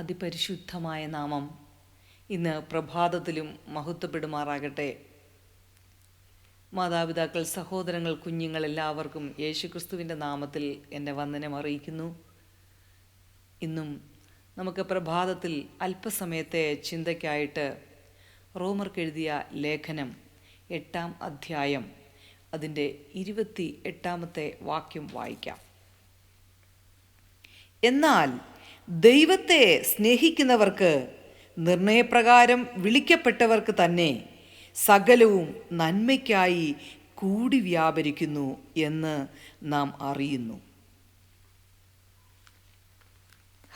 അതിപരിശുദ്ധമായ നാമം ഇന്ന് പ്രഭാതത്തിലും മഹത്വപ്പെടുമാറാകട്ടെ. മാതാപിതാക്കൾ സഹോദരങ്ങൾ കുഞ്ഞുങ്ങൾ എല്ലാവർക്കും യേശുക്രിസ്തുവിന്റെ നാമത്തിൽ എന്റെ വന്ദനം അറിയിക്കുന്നു. ഇന്നും നമുക്ക് പ്രഭാതത്തിൽ അല്പസമയത്തെ ചിന്തയ്ക്കായിട്ട് റോമർക്ക് എഴുതിയ ലേഖനം എട്ടാം അധ്യായം അതിന്റെ ഇരുപത്തി എട്ടാമത്തെ വാക്യം വായിക്കാം. എന്നാൽ ദൈവത്തെ സ്നേഹിക്കുന്നവർക്ക് നിർണയപ്രകാരം വിളിക്കപ്പെട്ടവർക്ക് തന്നെ സകലവും നന്മയ്ക്കായി കൂടി വ്യാപരിക്കുന്നു എന്ന് നാം അറിയുന്നു.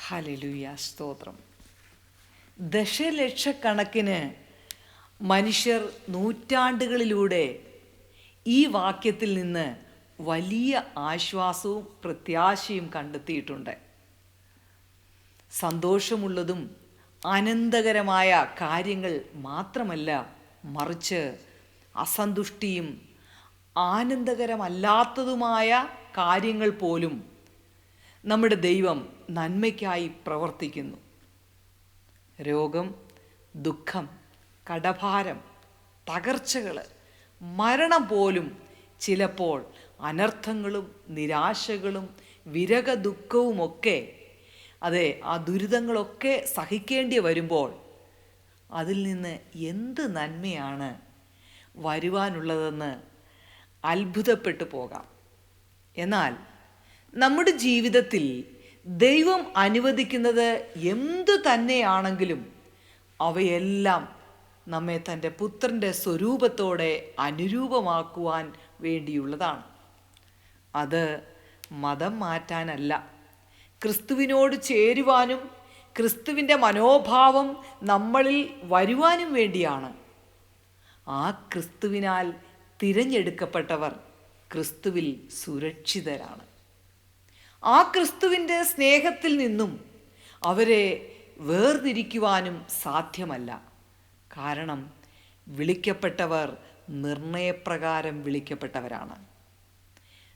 ഹലലുയ സ്തോത്രം. ദശലക്ഷക്കണക്കിന് മനുഷ്യർ നൂറ്റാണ്ടുകളിലൂടെ ഈ വാക്യത്തിൽ നിന്ന് വലിയ ആശ്വാസവും പ്രത്യാശയും കണ്ടെത്തിയിട്ടുണ്ട്. സന്തോഷമുള്ളതും ആനന്ദകരമായ കാര്യങ്ങൾ മാത്രമല്ല മറിച്ച് അസന്തുഷ്ടിയും ആനന്ദകരമല്ലാത്തതുമായ കാര്യങ്ങൾ പോലും നമ്മുടെ ദൈവം നന്മയ്ക്കായി പ്രവർത്തിക്കുന്നു. രോഗം ദുഃഖം കടഭാരം തകർച്ചകൾ മരണം പോലും ചിലപ്പോൾ അനർത്ഥങ്ങളും നിരാശകളും വിരക ദുഃഖവുമൊക്കെ അതെ ആ ദുരിതങ്ങളൊക്കെ സഹിക്കേണ്ടി വരുമ്പോൾ അതിൽ നിന്ന് എന്ത് നന്മയാണ് വരുവാനുള്ളതെന്ന് അത്ഭുതപ്പെട്ടു പോകാം. എന്നാൽ നമ്മുടെ ജീവിതത്തിൽ ദൈവം അനുവദിക്കുന്നത് എന്തു തന്നെയാണെങ്കിലും അവയെല്ലാം നമ്മെ തന്റെ പുത്രന്റെ സ്വരൂപത്തോടെ അനുരൂപമാക്കുവാൻ വേണ്ടിയുള്ളതാണ്. അത് മതം മാറ്റാനല്ല. ക്രിസ്തുവിനോട് ചേരുവാനും ക്രിസ്തുവിന്റെ മനോഭാവം നമ്മളിൽ വരുവാനും വേണ്ടിയാണ്. ആ ക്രിസ്തുവിനാൽ തിരഞ്ഞെടുക്കപ്പെട്ടവർ ക്രിസ്തുവിൽ സുരക്ഷിതരാണ്. ആ ക്രിസ്തുവിന്റെ സ്നേഹത്തിൽ നിന്നും അവരെ വേർതിരിക്കുവാനും സാധ്യമല്ല. കാരണം വിളിക്കപ്പെട്ടവർ നിർണയപ്രകാരം വിളിക്കപ്പെട്ടവരാണ്.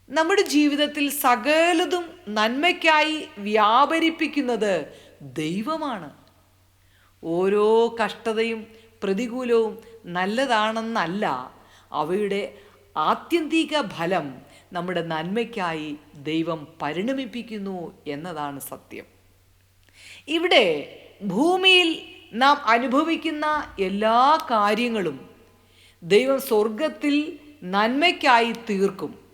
നമ്മുടെ ജീവിതത്തിൽ സകലതും നന്മയ്ക്കായി വ്യാപരിപ്പിക്കുന്നത് ദൈവമാണ്. ഓരോ കഷ്ടതയും പ്രതികൂലവും നല്ലതാണെന്നല്ല അവയുടെ ആത്യന്തിക ഫലം നമ്മുടെ നന്മയ്ക്കായി ദൈവം പരിണമിപ്പിക്കുന്നു എന്നതാണ് സത്യം. ഇവിടെ ഭൂമിയിൽ നാം അനുഭവിക്കുന്ന എല്ലാ കാര്യങ്ങളും ദൈവം സ്വർഗത്തിൽ നന്മയ്ക്കായി തീർക്കും.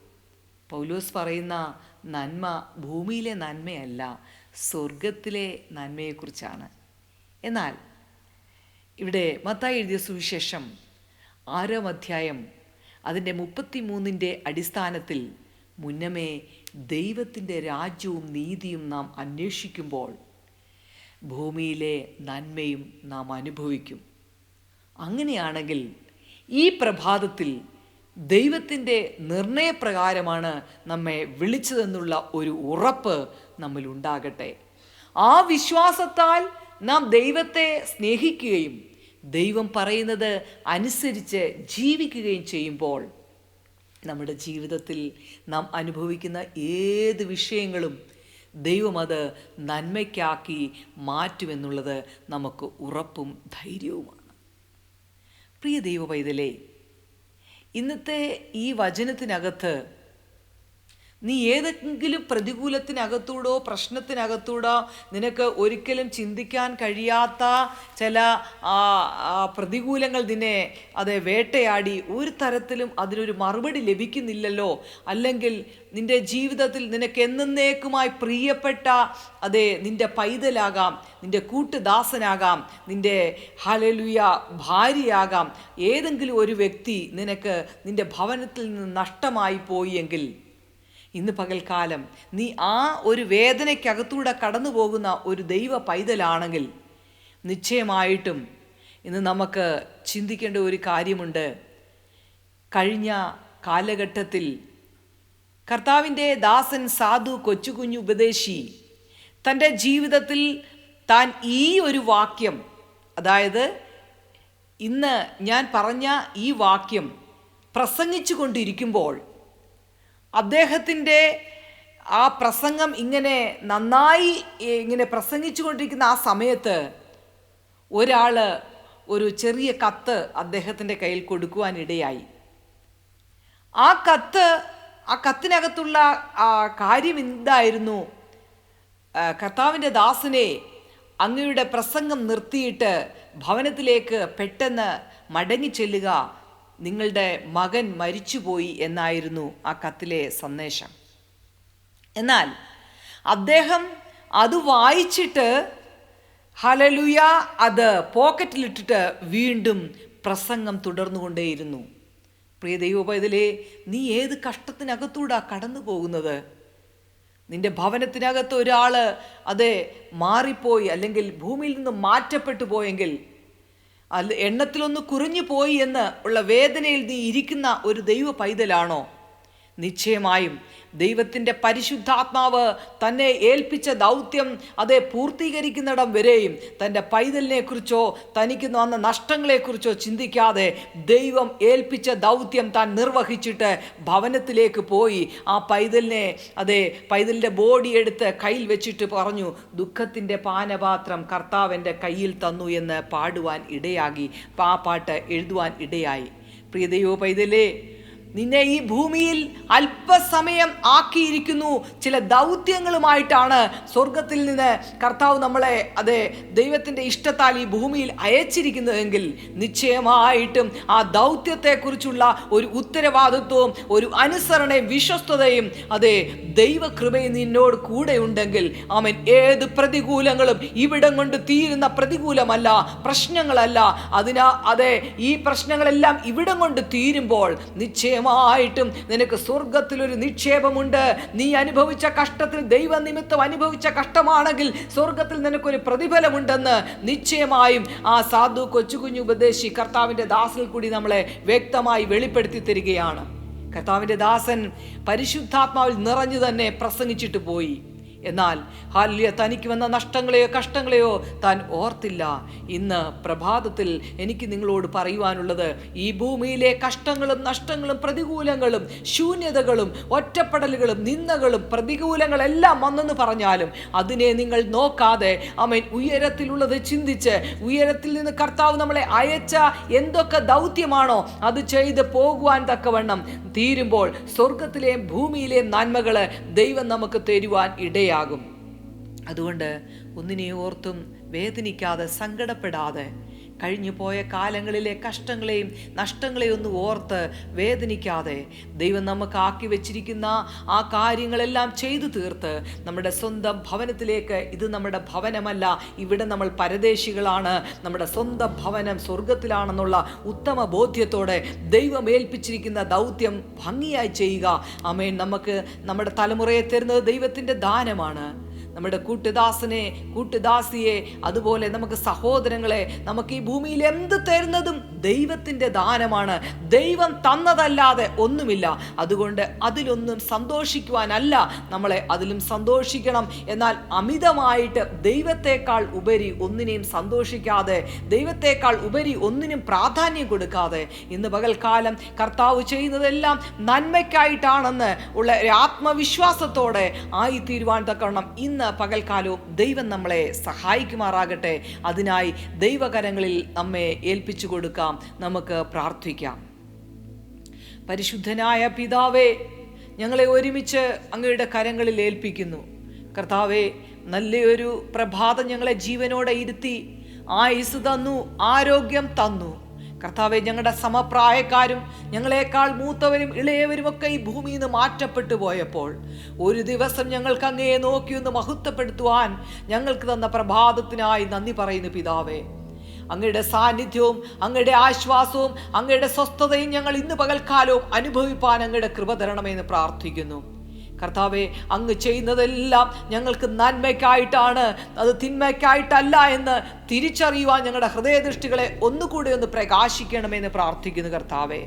പൗലോസ് പറയുന്ന നന്മ ഭൂമിയിലെ നന്മയല്ല സ്വർഗത്തിലെ നന്മയെക്കുറിച്ചാണ്. എന്നാൽ ഇവിടെ മത്തായി എഴുതിയ സുവിശേഷം ആറാം അധ്യായം അതിന്റെ മുപ്പത്തി മൂന്നിന്റെ അടിസ്ഥാനത്തിൽ മുന്നമേ ദൈവത്തിന്റെ രാജ്യവും നീതിയും നാം അന്വേഷിക്കുമ്പോൾ ഭൂമിയിലെ നന്മയും നാം അനുഭവിക്കും. അങ്ങനെയാണെങ്കിൽ ഈ പ്രഭാതത്തിൽ ദൈവത്തിന്റെ നിർണയപ്രകാരമാണ് നമ്മെ വിളിച്ചതെന്നുള്ള ഒരു ഉറപ്പ് നമ്മിൽ ഉണ്ടാകട്ടെ ആ വിശ്വാസത്താൽ നാം ദൈവത്തെ സ്നേഹിക്കുകയും ദൈവം പറയുന്നത് അനുസരിച്ച് ജീവിക്കുകയും ചെയ്യുമ്പോൾ നമ്മുടെ ജീവിതത്തിൽ നാം അനുഭവിക്കുന്ന ഏത് വിഷയങ്ങളും ദൈവം അത് നന്മയ്ക്കാക്കി മാറ്റുമെന്നുള്ളത് നമുക്ക് ഉറപ്പും ധൈര്യവുമാണ്. പ്രിയ ദൈവ പൈതലേ ഇന്നത്തെ ഈ വചനത്തിനകത്ത് നീ ഏതെങ്കിലും പ്രതികൂലത്തിനകത്തൂടോ പ്രശ്നത്തിനകത്തൂടോ നിനക്ക് ഒരിക്കലും ചിന്തിക്കാൻ കഴിയാത്ത ചില പ്രതികൂലങ്ങൾ നിന്നെ അത് വേട്ടയാടി. ഒരു തരത്തിലും അതിനൊരു മറുപടി ലഭിക്കുന്നില്ലല്ലോ. അല്ലെങ്കിൽ നിന്റെ ജീവിതത്തിൽ നിനക്ക് എന്നേക്കുമായി പ്രിയപ്പെട്ട അതെ നിന്റെ പൈതലാകാം നിന്റെ കൂട്ടുദാസനാകാം നിന്റെ ഹലലുയ ഭാര്യയാകാം. ഏതെങ്കിലും ഒരു വ്യക്തി നിനക്ക് നിന്റെ ഭവനത്തിൽ നിന്ന് നഷ്ടമായി പോയി എങ്കിൽ ഇന്ന് പകൽക്കാലം. നീ ആ ഒരു വേദനയ്ക്കകത്തൂടെ കടന്നു പോകുന്ന ഒരു ദൈവ പൈതലാണെങ്കിൽ നിശ്ചയമായിട്ടും ഇന്ന് നമുക്ക് ചിന്തിക്കേണ്ട ഒരു കാര്യമുണ്ട്. കഴിഞ്ഞ കാലഘട്ടത്തിൽ കർത്താവിന്റെ ദാസൻ സാധു കൊച്ചുകുഞ്ഞു ഉപദേശി തന്റെ ജീവിതത്തിൽ താൻ ഈ ഒരു വാക്യം അതായത് ഇന്ന് ഞാൻ പറഞ്ഞ ഈ വാക്യം പ്രസംഗിച്ചു കൊണ്ടിരിക്കുമ്പോൾ അദ്ദേഹത്തിന്റെ ആ പ്രസംഗം ഇങ്ങനെ നന്നായി ഇങ്ങനെ പ്രസംഗിച്ചു കൊണ്ടിരിക്കുന്ന ആ സമയത്ത് ഒരാൾ ഒരു ചെറിയ കത്ത് അദ്ദേഹത്തിന്റെ കയ്യിൽ കൊടുക്കുവാനിടയായി. ആ കത്ത് ആ കത്തിനകത്തുള്ള ആ കാര്യം എന്തായിരുന്നു? കർത്താവിന്റെ ദാസനെ അങ്ങയുടെ പ്രസംഗം നിർത്തിയിട്ട് ഭവനത്തിലേക്ക് പെട്ടെന്ന് മടങ്ങി ചെല്ലുക നിങ്ങളുടെ മകൻ മരിച്ചുപോയി എന്നായിരുന്നു ആ കത്തിലെ സന്ദേശം. എന്നാൽ അദ്ദേഹം അത് വായിച്ചിട്ട് ഹലലുയ അത് പോക്കറ്റിലിട്ടിട്ട് വീണ്ടും പ്രസംഗം തുടർന്നുകൊണ്ടേയിരുന്നു. പ്രിയ ദൈവപൈതലേ നീ ഏത് കഷ്ടത്തിനകത്തൂടാ കടന്നു പോകുന്നത് നിന്റെ ഭവനത്തിനകത്ത് ഒരാൾ അതെ മാറിപ്പോയി അല്ലെങ്കിൽ ഭൂമിയിൽ നിന്ന് മാറ്റപ്പെട്ടു പോയെങ്കിൽ അത് എണ്ണത്തിലൊന്ന് കുറഞ്ഞു പോയി എന്ന് ഉള്ള വേദനയിൽ നീ ഇരിക്കുന്ന ഒരു ദൈവ പൈതലാണോ? നിശ്ചയമായും ദൈവത്തിന്റെ പരിശുദ്ധാത്മാവ് തന്നെ ഏൽപ്പിച്ച ദൗത്യം അത് പൂർത്തീകരിക്കുന്നിടം വരെയും തന്റെ പൈതലിനെക്കുറിച്ചോ തനിക്ക് വന്ന നഷ്ടങ്ങളെക്കുറിച്ചോ ചിന്തിക്കാതെ ദൈവം ഏൽപ്പിച്ച ദൗത്യം താൻ നിർവഹിച്ചിട്ട് ഭവനത്തിലേക്ക് പോയി. ആ പൈതലിനെ അതെ പൈതലിന്റെ ബോഡി എടുത്ത് കയ്യിൽ വെച്ചിട്ട് പറഞ്ഞു ദുഃഖത്തിന്റെ പാനപാത്രം കർത്താവിന്റെ കയ്യിൽ തന്നു എന്ന് പാടുവാൻ ഇടയാകി. ആ പാട്ട് എഴുതുവാൻ ഇടയായി. പ്രിയതയോ പൈതലേ നിന്നെ ഈ ഭൂമിയിൽ അല്പസമയം ആക്കിയിരിക്കുന്നു. ചില ദൗത്യങ്ങളുമായിട്ടാണ് സ്വർഗത്തിൽ നിന്ന് കർത്താവ് നമ്മളെ അതെ ദൈവത്തിന്റെ ഇഷ്ടത്താൽ ഈ ഭൂമിയിൽ അയച്ചിരിക്കുന്നതെങ്കിൽ നിശ്ചയമായിട്ടും ആ ദൗത്യത്തെക്കുറിച്ചുള്ള ഒരു ഉത്തരവാദിത്വവും ഒരു അനുസരണയും വിശ്വസ്തതയും അതെ ദൈവകൃപയും നിന്നോട് കൂടെ ഉണ്ടെങ്കിൽ അവൻ ഏത് പ്രതികൂലങ്ങളും ഇവിടം കൊണ്ട് തീരുന്ന പ്രതികൂലമല്ല പ്രശ്നങ്ങളല്ല. അതിനാ അതെ ഈ പ്രശ്നങ്ങളെല്ലാം ഇവിടം കൊണ്ട് തീരുമ്പോൾ നിശ്ചയമായിട്ടും നിനക്ക് സ്വർഗത്തിലൊരു നിക്ഷേപമുണ്ട്. നീ അനുഭവിച്ച കഷ്ടത്തിൽ ദൈവനിമിത്തം അനുഭവിച്ച കഷ്ടമാണെങ്കിൽ സ്വർഗത്തിൽ നിനക്കൊരു പ്രതിഫലമുണ്ടെന്ന് നിശ്ചയമായും ആ സാധു കൊച്ചുകുഞ്ഞു ഉപദേശി കർത്താവിന്റെ ദാസിൽ കൂടി നമ്മളെ വ്യക്തമായി വെളിപ്പെടുത്തി തരികയാണ്. കർത്താവിന്റെ ദാസൻ പരിശുദ്ധാത്മാവിൽ നിറഞ്ഞു തന്നെ പ്രസംഗിച്ചിട്ട് പോയി. എന്നാൽ ഹാലിയ തനിക്ക് വന്ന നഷ്ടങ്ങളെയോ കഷ്ടങ്ങളെയോ താൻ ഓർത്തില്ല. ഇന്ന് പ്രഭാതത്തിൽ എനിക്ക് നിങ്ങളോട് പറയുവാനുള്ളത് ഈ ഭൂമിയിലെ കഷ്ടങ്ങളും നഷ്ടങ്ങളും പ്രതികൂലങ്ങളും ശൂന്യതകളും ഒറ്റപ്പെടലുകളും നിന്ദകളും പ്രതികൂലങ്ങളെല്ലാം വന്നെന്ന് പറഞ്ഞാലും അതിനെ നിങ്ങൾ നോക്കാതെ അമൻ ഉയരത്തിലുള്ളത് ചിന്തിച്ച് ഉയരത്തിൽ നിന്ന് കർത്താവ് നമ്മളെ അയച്ച എന്തൊക്കെ ദൗത്യമാണോ അത് ചെയ്ത് പോകുവാൻ തക്കവണ്ണം തീരുമ്പോൾ സ്വർഗത്തിലെയും ഭൂമിയിലെയും നന്മകൾ ദൈവം നമുക്ക് തരുവാൻ ഇടയാകും അതുകൊണ്ട് ഒന്നിനെ ഓർത്തും വേദനിക്കാതെ സങ്കടപ്പെടാതെ കഴിഞ്ഞു പോയ കാലങ്ങളിലെ കഷ്ടങ്ങളെയും നഷ്ടങ്ങളെയും ഒന്ന് ഓർത്ത് വേദനിക്കാതെ ദൈവം നമുക്ക് ആക്കി വെച്ചിരിക്കുന്ന ആ കാര്യങ്ങളെല്ലാം ചെയ്തു തീർത്ത് നമ്മുടെ സ്വന്തം ഭവനത്തിലേക്ക് ഇത് നമ്മുടെ ഭവനമല്ല ഇവിടെ നമ്മൾ പരദേശികളാണ് നമ്മുടെ സ്വന്തം ഭവനം സ്വർഗത്തിലാണെന്നുള്ള ഉത്തമ ബോധ്യത്തോടെ ദൈവം ഏൽപ്പിച്ചിരിക്കുന്ന ദൗത്യം ഭംഗിയായി ചെയ്യുക. അമേൻ നമുക്ക് നമ്മുടെ തലമുറയെ തരുന്നത് ദൈവത്തിന്റെ ദാനമാണ്. നമ്മുടെ കൂട്ടുദാസനെ കൂട്ടുദാസിയെ അതുപോലെ നമുക്ക് സഹോദരങ്ങളെ നമുക്ക് ഈ ഭൂമിയിൽ എന്ത് തരുന്നതും ദൈവത്തിന്റെ ദാനമാണ്. ദൈവം തന്നതല്ലാതെ ഒന്നുമില്ല. അതുകൊണ്ട് അതിലൊന്നും സന്തോഷിക്കുവാനല്ല നമ്മളെ അതിലും സന്തോഷിക്കണം. എന്നാൽ അമിതമായിട്ട് ദൈവത്തെക്കാൾ ഉപരി ഒന്നിനെയും സന്തോഷിക്കാതെ ദൈവത്തെക്കാൾ ഉപരി ഒന്നിനും പ്രാധാന്യം കൊടുക്കാതെ ഇന്ന് പകൽക്കാലം കർത്താവ് ചെയ്യുന്നതെല്ലാം നന്മയ്ക്കായിട്ടാണെന്ന് ഉള്ള ആത്മവിശ്വാസത്തോടെ ആയിത്തീരുവാൻ തക്കവണ്ണം ഇന്ന് പകൽക്കാലവും ദൈവം നമ്മളെ സഹായിക്കുമാറാകട്ടെ. അതിനായി ദൈവകരങ്ങളിൽ നമ്മെ ഏൽപ്പിച്ചു കൊടുക്കാം. നമുക്ക് പ്രാർത്ഥിക്കാം. പരിശുദ്ധനായ പിതാവേ ഞങ്ങളെ ഒരുമിച്ച് അങ്ങയുടെ കരങ്ങളിൽ ഏൽപ്പിക്കുന്നു. കർത്താവെ നല്ലൊരു പ്രഭാതം ഞങ്ങളെ ജീവനോടെ ഇരുത്തി. ആയുസ് തന്നു ആരോഗ്യം തന്നു. കർത്താവെ ഞങ്ങളുടെ സമപ്രായക്കാരും ഞങ്ങളെക്കാൾ മൂത്തവരും ഇളയവരും ഒക്കെ ഈ ഭൂമിയിൽ നിന്ന് മാറ്റപ്പെട്ടു പോയപ്പോൾ ഒരു ദിവസം ഞങ്ങൾക്ക് അങ്ങയെ നോക്കി ഒന്ന് മഹത്വപ്പെടുത്തുവാൻ ഞങ്ങൾക്ക് തന്ന പ്രഭാതത്തിനായി നന്ദി പറയുന്നു പിതാവേ. അങ്ങയുടെ സാന്നിധ്യവും അങ്ങയുടെ ആശ്വാസവും അങ്ങയുടെ സ്വസ്ഥതയും ഞങ്ങൾ ഇന്ന് പകൽക്കാലവും അനുഭവിപ്പാൻ അങ്ങയുടെ കൃപ തരണമെന്ന് പ്രാർത്ഥിക്കുന്നു. കർത്താവെ അങ്ങ് ചെയ്യുന്നതെല്ലാം ഞങ്ങൾക്ക് നന്മയ്ക്കായിട്ടാണ്. അത് തിന്മയ്ക്കായിട്ടല്ല എന്ന് തിരിച്ചറിയുവാൻ ഞങ്ങളുടെ ഹൃദയദൃഷ്ടികളെ ഒന്നുകൂടി ഒന്ന് പ്രകാശിക്കണമെന്ന് പ്രാർത്ഥിക്കുന്നു കർത്താവെ.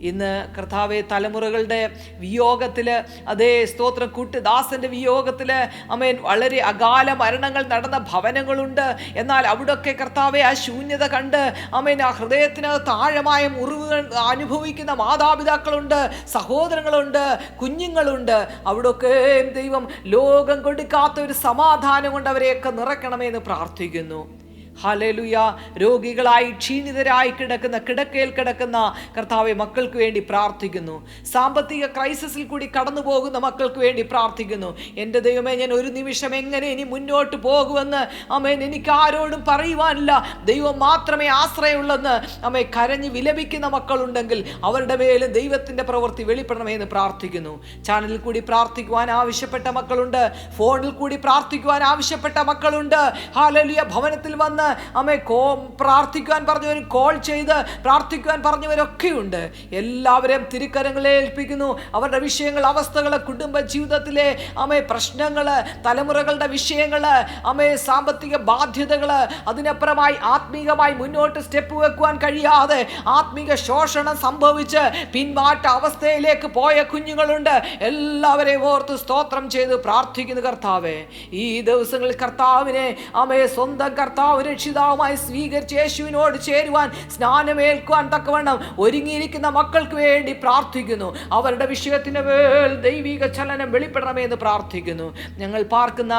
ഇന്ന് കർത്താവെ തലമുറകളുടെ വിയോഗത്തിൽ അതേ സ്തോത്രം കൂട്ട് ദാസന്റെ വിയോഗത്തിൽ അമേൻ വളരെ അകാല മരണങ്ങൾ നടന്ന ഭവനങ്ങളുണ്ട്. എന്നാൽ അവിടൊക്കെ കർത്താവെ ആ ശൂന്യത കണ്ട് അമേൻ ആ ഹൃദയത്തിന് താഴമായ മുറിവുകൾ അനുഭവിക്കുന്ന മാതാപിതാക്കളുണ്ട് സഹോദരങ്ങളുണ്ട് കുഞ്ഞുങ്ങളുണ്ട്. അവിടൊക്കെ ദൈവം ലോകം കൊടുക്കാത്ത ഒരു സമാധാനം കൊണ്ട് അവരെയൊക്കെ നിറയ്ക്കണമെന്ന് പ്രാർത്ഥിക്കുന്നു. ഹലലുയ രോഗികളായി ക്ഷീണിതരായി കിടക്കുന്ന കിടക്കയിൽ കിടക്കുന്ന കർത്താവെ മക്കൾക്ക് വേണ്ടി പ്രാർത്ഥിക്കുന്നു. സാമ്പത്തിക ക്രൈസിസിൽ കൂടി കടന്നു പോകുന്ന മക്കൾക്ക് വേണ്ടി പ്രാർത്ഥിക്കുന്നു. എന്റെ ദൈവമേ ഞാൻ ഒരു നിമിഷം എങ്ങനെ ഇനി മുന്നോട്ട് പോകുമെന്ന് അമ്മേൻ എനിക്ക് ആരോടും പറയുവാനില്ല. ദൈവം മാത്രമേ ആശ്രയമുള്ളെന്ന് അമ്മ കരഞ്ഞ് വിലപിക്കുന്ന മക്കളുണ്ടെങ്കിൽ അവരുടെ മേലും ദൈവത്തിന്റെ പ്രവൃത്തി വെളിപ്പെടണമെന്ന് പ്രാർത്ഥിക്കുന്നു. ചാനലിൽ കൂടി പ്രാർത്ഥിക്കുവാൻ ആവശ്യപ്പെട്ട മക്കളുണ്ട്. ഫോണിൽ കൂടി പ്രാർത്ഥിക്കുവാൻ ആവശ്യപ്പെട്ട മക്കളുണ്ട്. ഹാലലിയ ഭവനത്തിൽ വന്ന് അമ്മയെ കോ പ്രാർത്ഥിക്കുവാൻ പറഞ്ഞവർ കോൾ ചെയ്ത് പ്രാർത്ഥിക്കുവാൻ പറഞ്ഞവരൊക്കെയുണ്ട്. എല്ലാവരെയും തിരുക്കരങ്ങളെ ഏൽപ്പിക്കുന്നു. അവരുടെ വിഷയങ്ങൾ അവസ്ഥകൾ കുടുംബ ജീവിതത്തിലെ അമ്മയെ പ്രശ്നങ്ങൾ തലമുറകളുടെ വിഷയങ്ങൾ അമ്മയെ സാമ്പത്തിക ബാധ്യതകൾ അതിനപ്പുറമായി ആത്മീകമായി മുന്നോട്ട് സ്റ്റെപ്പ് വെക്കുവാൻ കഴിയാതെ ആത്മീക ശോഷണം സംഭവിച്ച് പിൻമാറ്റ അവസ്ഥയിലേക്ക് പോയ കുഞ്ഞുങ്ങളുണ്ട്. എല്ലാവരെയും ഓർത്ത് സ്തോത്രം ചെയ്ത് പ്രാർത്ഥിക്കുന്നു കർത്താവെ. ഈ ദിവസങ്ങളിൽ കർത്താവിനെ അമ്മയെ സ്വന്തം കർത്താവ് രക്ഷിതാവുമായി സ്വീകരിച്ച് യേശുവിനോട് ചേരുവാൻ സ്നാനമേൽക്കുവാൻ തക്കവണ്ണം ഒരുങ്ങിയിരിക്കുന്ന മക്കൾക്ക് വേണ്ടി പ്രാർത്ഥിക്കുന്നു. അവരുടെ വിഷയത്തിന് മേൽ ദൈവിക ചലനം വെളിപ്പെടണമെന്ന് പ്രാർത്ഥിക്കുന്നു. ഞങ്ങൾ പാർക്കുന്ന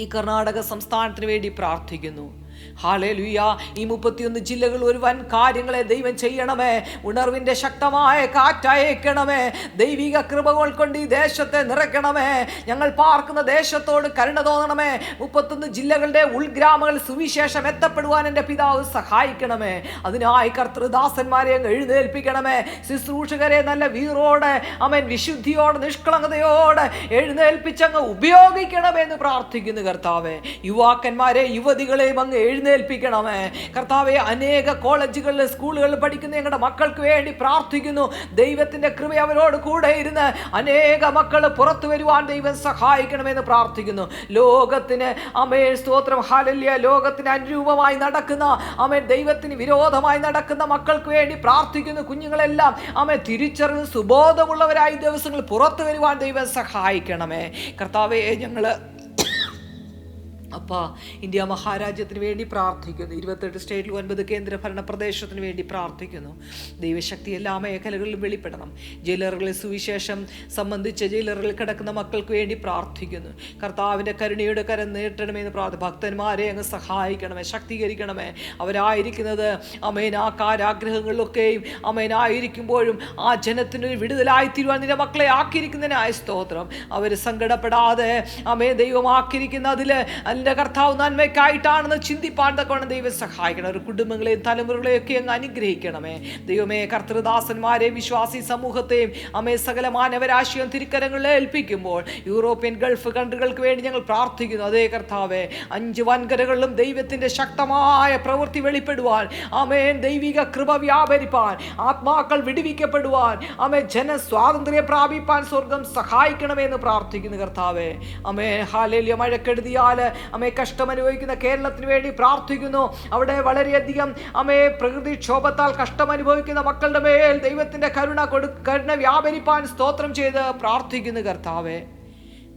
ഈ കർണാടക സംസ്ഥാനത്തിന് വേണ്ടി പ്രാർത്ഥിക്കുന്നു. ഹാലേലുയ. ഈ മുപ്പത്തിയൊന്ന് ജില്ലകൾ ഒരു വൻ കാര്യങ്ങളെ ദൈവം ചെയ്യണമേ. ഉണർവിന്റെ ശക്തമായ കാറ്റയക്കണമേ. ദൈവിക കൃപകൾ കൊണ്ട് ഈ ദേശത്തെ നിറയ്ക്കണമേ. ഞങ്ങൾ പാർക്കുന്ന ദേശത്തോട് കരുണ തോന്നണമേ. മുപ്പത്തൊന്ന് ജില്ലകളുടെ ഉൾഗ്രാമങ്ങൾ സുവിശേഷം എത്തപ്പെടുവാൻ എന്റെ പിതാവ് സഹായിക്കണമേ. അതിനായി കർത്തൃദാസന്മാരെ അങ്ങ് എഴുന്നേൽപ്പിക്കണമേ. ശുശ്രൂഷകരെ നല്ല വീറോടെ അവൻ വിശുദ്ധിയോടെ നിഷ്കളങ്കതയോടെ എഴുന്നേൽപ്പിച്ചങ്ങ് ഉപയോഗിക്കണമേ എന്ന് പ്രാർത്ഥിക്കുന്നു കർത്താവെ. യുവാക്കന്മാരെ യുവതികളെയും അങ്ങ് എഴുന്നേൽപ്പിക്കണമേ. കർത്താവെ അനേക കോളേജുകളിൽ സ്കൂളുകളിൽ പഠിക്കുന്ന ഞങ്ങളുടെ മക്കൾക്ക് വേണ്ടി പ്രാർത്ഥിക്കുന്നു. ദൈവത്തിന്റെ കൃപ അവരോട് കൂടെ ഇരുന്ന് അനേക മക്കൾ പുറത്തു വരുവാൻ ദൈവം സഹായിക്കണമെന്ന് പ്രാർത്ഥിക്കുന്നു. ലോകത്തിന് അമേ സ്തോത്രം ഹാലല്യ ലോകത്തിന് അനുരൂപമായി നടക്കുന്ന അമേ ദൈവത്തിന് വിരോധമായി നടക്കുന്ന മക്കൾക്ക് വേണ്ടി പ്രാർത്ഥിക്കുന്നു. കുഞ്ഞുങ്ങളെല്ലാം അമേ തിരിച്ചറിവ് സുബോധമുള്ളവരായി ദിവസങ്ങൾ പുറത്തു വരുവാൻ ദൈവം സഹായിക്കണമേ. കർത്താവെ ഞങ്ങൾ അപ്പ ഇന്ത്യ മഹാരാജ്യത്തിന് വേണ്ടി പ്രാർത്ഥിക്കുന്നു. ഇരുപത്തെട്ട് സ്റ്റേറ്റിൽ ഒൻപത് കേന്ദ്ര ഭരണ പ്രദേശത്തിന് വേണ്ടി പ്രാർത്ഥിക്കുന്നു. ദൈവശക്തി എല്ലാ മേഖലകളിലും വെളിപ്പെടണം. ജയിലറുകളിൽ സുവിശേഷം സംബന്ധിച്ച് ജയിലറുകളിൽ കിടക്കുന്ന മക്കൾക്ക് വേണ്ടി പ്രാർത്ഥിക്കുന്നു. കർത്താവിന്റെ കരുണയുടെ കരം നീട്ടണമെന്ന് പ്രാർത്ഥി ഭക്തന്മാരെ അങ്ങ് സഹായിക്കണമേ ശക്തീകരിക്കണമേ. അവരായിരിക്കുന്നത് അമേൻ. ആ കാരാഗ്രഹങ്ങളിലൊക്കെയും അമേനായിരിക്കുമ്പോഴും ആ ജനത്തിനൊരു വിടുതലായി തീരുവാൻ നിന്റെ മക്കളെ ആക്കിയിരിക്കുന്നതിനായ സ്തോത്രം. അവർ സങ്കടപ്പെടാതെ അമേ ദൈവമാക്കിയിരിക്കുന്ന അതിൽ എന്റെ കർത്താവ് നന്മയ്ക്കായിട്ടാണെന്ന് ചിന്തിപ്പാൻ തക്കവണ്ണം ദൈവം സഹായിക്കണം. ഒരു കുടുംബങ്ങളെയും തലമുറകളെയും ഒക്കെ അങ്ങ് അനുഗ്രഹിക്കണമേ. ദൈവമേ കർത്തൃദാസന്മാരെ വിശ്വാസി സമൂഹത്തെയും അമേ സകല മാനവരാശിയും തിരുക്കരങ്ങളിൽ ഏൽപ്പിക്കുമ്പോൾ യൂറോപ്യൻ ഗൾഫ് കൺട്രികൾക്ക് വേണ്ടി ഞങ്ങൾ പ്രാർത്ഥിക്കുന്നു. അതേ കർത്താവെ അഞ്ച് വൻകരകളിലും ദൈവത്തിന്റെ ശക്തമായ പ്രവൃത്തി വെളിപ്പെടുവാൻ അമേൻ ദൈവിക കൃപ വ്യാപരിപ്പാൻ ആത്മാക്കൾ വിടുവിക്കപ്പെടുവാൻ അമേ ജന സ്വാതന്ത്ര്യം പ്രാപിപ്പാൻ സ്വർഗം സഹായിക്കണമെന്ന് പ്രാർത്ഥിക്കുന്നു കർത്താവെ. അമേ ഹാലേലിയ മഴക്കെടുതിയാൽ അമേ കഷ്ടമനുഭവിക്കുന്ന കേരളത്തിന് വേണ്ടി പ്രാർത്ഥിക്കുന്നു. അവിടെ വളരെയധികം അമ്മയെ പ്രകൃതിക്ഷോഭത്താൽ കഷ്ടമനുഭവിക്കുന്ന മക്കളുടെ മേൽ ദൈവത്തിന്റെ കരുണ കൊടു കരുണ വ്യാപരിപ്പാൻ സ്തോത്രം ചെയ്ത് പ്രാർത്ഥിക്കുന്നു കർത്താവെ.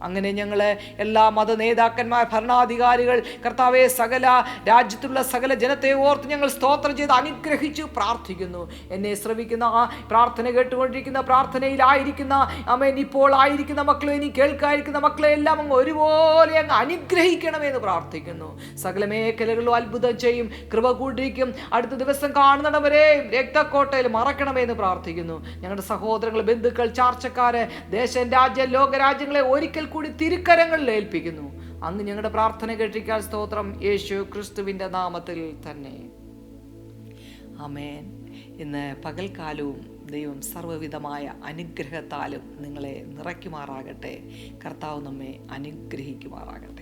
അങ്ങനെ ഞങ്ങൾ എല്ലാ മത നേതാക്കന്മാർ ഭരണാധികാരികൾ കർത്താവെ സകല രാജ്യത്തുള്ള സകല ജനത്തെ ഓർത്ത് ഞങ്ങൾ സ്തോത്രം ചെയ്ത് അനുഗ്രഹിച്ച് പ്രാർത്ഥിക്കുന്നു. എന്നെ ശ്രമിക്കുന്ന ആ പ്രാർത്ഥന കേട്ടുകൊണ്ടിരിക്കുന്ന പ്രാർത്ഥനയിലായിരിക്കുന്ന അമ്മ ഇപ്പോൾ ആയിരിക്കുന്ന മക്കളെ ഇനി കേൾക്കായിരിക്കുന്ന മക്കളെ എല്ലാം അങ്ങ് ഒരുപോലെ അങ്ങ് അനുഗ്രഹിക്കണമെന്ന് പ്രാർത്ഥിക്കുന്നു. സകല മേഖലകളിലും അത്ഭുതം ചെയ്യും കൃപ കൂട്ടിരിക്കും അടുത്ത ദിവസം കാണുന്നവരെ രക്തക്കോട്ടയിൽ മറക്കണമെന്ന് പ്രാർത്ഥിക്കുന്നു. ഞങ്ങളുടെ സഹോദരങ്ങൾ ബന്ധുക്കൾ ചാർച്ചക്കാര് ദേശം രാജ്യം ലോകരാജ്യങ്ങളെ ഒരിക്കൽ കൂടി തിരുക്കരങ്ങളിൽ ഏൽപ്പിക്കുന്നു. അങ്ങ് ഞങ്ങളുടെ പ്രാർത്ഥന കേട്ടിരിക്കാൻ സ്തോത്രം യേശു ക്രിസ്തുവിന്റെ നാമത്തിൽ തന്നെ. അമേൻ ഇന്ന് പകൽക്കാലവും ദൈവം സർവവിധമായ അനുഗ്രഹത്താലും നിങ്ങളെ നിറയ്ക്കുമാറാകട്ടെ. കർത്താവ് നമ്മെ അനുഗ്രഹിക്കുമാറാകട്ടെ.